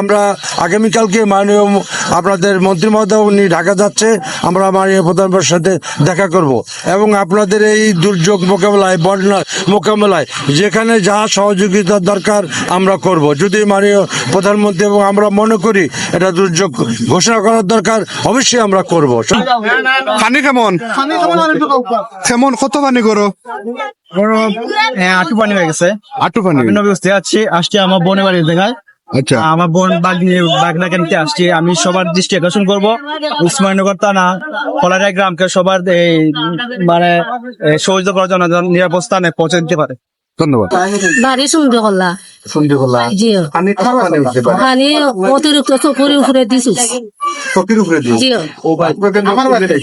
আমরা আগামীকালকে মাননীয় আপনাদের মন্ত্রী মহোদয় উনি ঢাকা যাচ্ছে আমরা মাননীয় প্রধানমন্ত্রীর সাথে দেখা করব। এবং আপনাদের এই দুর্যোগ মোকাবেলায় বন্যা মোকাবেলায় যেখানে যা সহযোগিতার দরকার আমরা করব। যদি মাননীয় প্রধানমন্ত্রী এবং আমরা মনে করি এটা দুর্যোগ ঘোষণা করার দরকার অবশ্যই আমরা করব। পানি কেমন? কেমন? কত পানি করো আটু পানি হয়ে গেছে। আটু পানি। আসছি আমার বোনের বাড়ি দেখায় আচ্ছা। আমার বোন বাগনি বাগনা কেনতে আসছি। আমি সবার দৃষ্টি আকর্ষণ করব। উসমানগর থানা কলারায় গ্রামকে সবার এই মানে সহযোগ করার জন্য নিরাপদ স্থানে পৌঁছে দিতে পারে। ধন্যবাদ। বাড়ি করলা জি। পানি অতিরিক্ত চকুরি উপরে দিছিস। চকির উপরে দিয়ে। জি। আমার বাড়িতে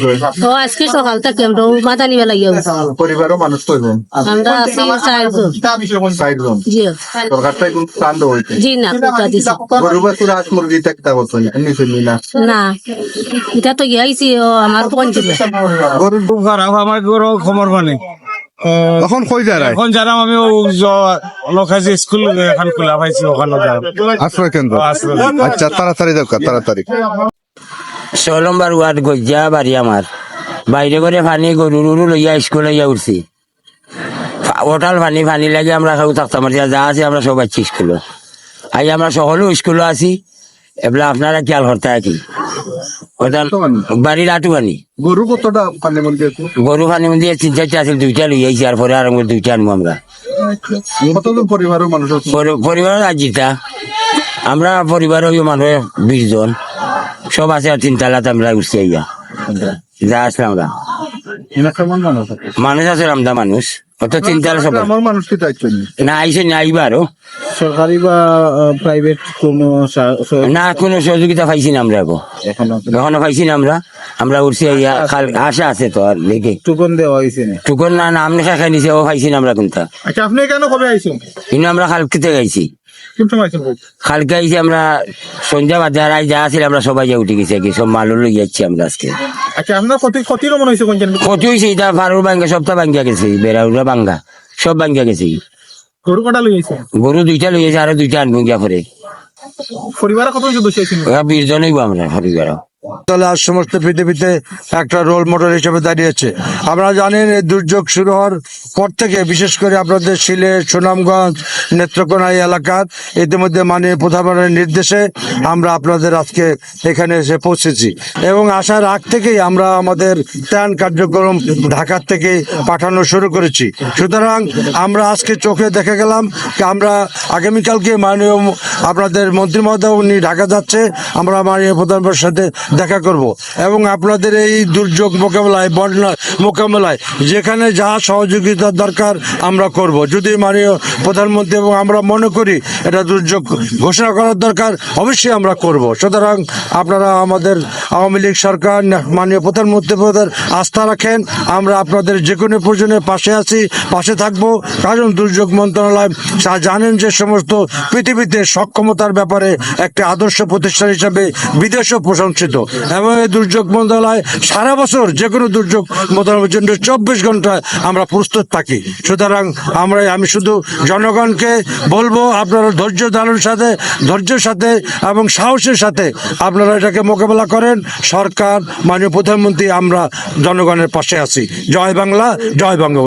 তো আজকে সকাল থেকে আমরা মাদানি বেলা গিয়ে পরিবারও মানুষ তো আমরা আছি চারজন। সাইডজন জি। সরকারটা কিন্তু কান্ড হইছে জি না কোথা দিছি। গরু বাছুর হাঁস মুরগি থাকতে করছেন এমনি শুনি না। না এটা তো গিয়েছি ও আমার পঞ্চমে গরুর খুব খারাপ আমার গরু খবর মানে। তখন কই এখন আমি লোকাজি স্কুল এখন খোলা পাইছি ওখানে আশ্রয় কেন্দ্র। আচ্ছা তাড়াতাড়ি দরকার তাড়াতাড়ি। ছয় নম্বর ওয়ার্ড গজ্জা বাড়ি আমার বাইরে করে পানি গরু রুরু লইয়া স্কুল লইয়া উঠছি। ওটাল পানি পানি লাগে আমরা খাও থাকতাম। যা আছে আমরা সব আছি স্কুল আজ আমরা সকলেও স্কুলে আছি। এবার আপনারা খেয়াল করতে আছি। বাড়ির আটু পানি গরু কতটা পানি মধ্যে গরু পানি মধ্যে তিন চারটা আছে দুইটা লইয়াছি আর পরে আর দুইটা আনব আমরা। পরিবারের মানুষ পরিবারের আজিতা আমরা পরিবার হইও মানুষ বিশ জন। সব আছে আর তিনতলাতে আমরা উঠছি আইয়া। যা আছে আমরা। মানুষ আছে? রামদা মানুষ। অত তিনতলা সব আমার মানুষ কি চাইছেন না আইসে না আইবা সরকারি বা প্রাইভেট কোনো না কোনো সহযোগিতা পাইছি না আমরা এখন এখনও পাইছি না আমরা। আমরা উঠছি আশা আছে তো আর দেখে। টুকন দেওয়া হয়েছে টুকন না নাম লেখা খাই নিছে ও পাইছি না আমরা কোনটা। আচ্ছা আপনি কেন কবে আইছেন? কিন্তু আমরা খালকিতে গাইছি আইছি আমরা সন্ধ্যা বাদ যারা যা আছিল আমরা সবাই যা উঠে গেছি কি সব লই যাচ্ছি আমরা আজকে। আচ্ছা আপনার ক্ষতি মনে হয়েছে কোন ক্ষতি হয়েছে এটা ফারুর বাঙ্গা সবটা বাঙ্গা গেছে বেড়াউরা বাঙ্গা সব বাঙ্গা গেছে। গরু কটা লই আইছে গরু দুইটা লই আছে আরও দুইটা আনব গিয়া পরে। পরিবার কত সদস্য বিশ জনই আমরা পরিবার তাহলে আজ সমস্ত পৃথিবীতে একটা রোল মডেল হিসেবে দাঁড়িয়েছে। আপনারা জানেন এই দুর্যোগ শুরু হওয়ার পর থেকে, বিশেষ করে আপনাদের সিলেট সুনামগঞ্জ, নেত্রকোনা এই এলাকার, ইতিমধ্যে মাননীয় প্রধানমন্ত্রীর নির্দেশে আমরা আপনাদের আজকে এখানে এসে পৌঁছেছি। এবং আসার আগ থেকেই আমরা আমাদের ত্রাণ কার্যক্রম ঢাকার থেকে পাঠানো শুরু করেছি। সুতরাং আমরা আজকে চোখে দেখে গেলাম আমরা আগামীকালকে মাননীয় আপনাদের মন্ত্রী মহোদয়, উনি ঢাকা যাচ্ছে। আমরা মাননীয় প্রধানমন্ত্রীর সাথে দেখা করব। এবং আপনাদের এই দুর্যোগ মোকাবেলায়, বন্যা মোকাবেলায়, যেখানে যা সহযোগিতার দরকার আমরা করব। যদি মাননীয় প্রধানমন্ত্রী এবং আমরা মনে করি এটা দুর্যোগ ঘোষণা করার দরকার, অবশ্যই আমরা করব। সুতরাং আপনারা আমাদের আওয়ামী লীগ সরকার মাননীয় প্রধানমন্ত্রী আস্থা রাখেন। আমরা আপনাদের যে কোনো প্রয়োজনে পাশে আছি, পাশে থাকব। কারণ দুর্যোগ মন্ত্রণালয় জানেন যে সমস্ত পৃথিবীতে সক্ষমতার ব্যাপারে একটি আদর্শ প্রতিষ্ঠান হিসাবে বিদেশও প্রশংসিত। এবং এই দুর্যোগ মন্ত্রণালয় সারা বছর যে কোনো দুর্যোগ মন্ত্রণালয়ের জন্য চব্বিশ ঘন্টায় আমরা প্রস্তুত থাকি। সুতরাং আমরা, আমি শুধু জনগণকে বলব, আপনারা ধৈর্য ধারণের সাথে, ধৈর্যের সাথে এবং সাহসের সাথে আপনারা এটাকে মোকাবেলা করেন সরকার মাননীয় প্রধানমন্ত্রী আমরা জনগণের পাশে আছি। জয় বাংলা জয় বঙ্গ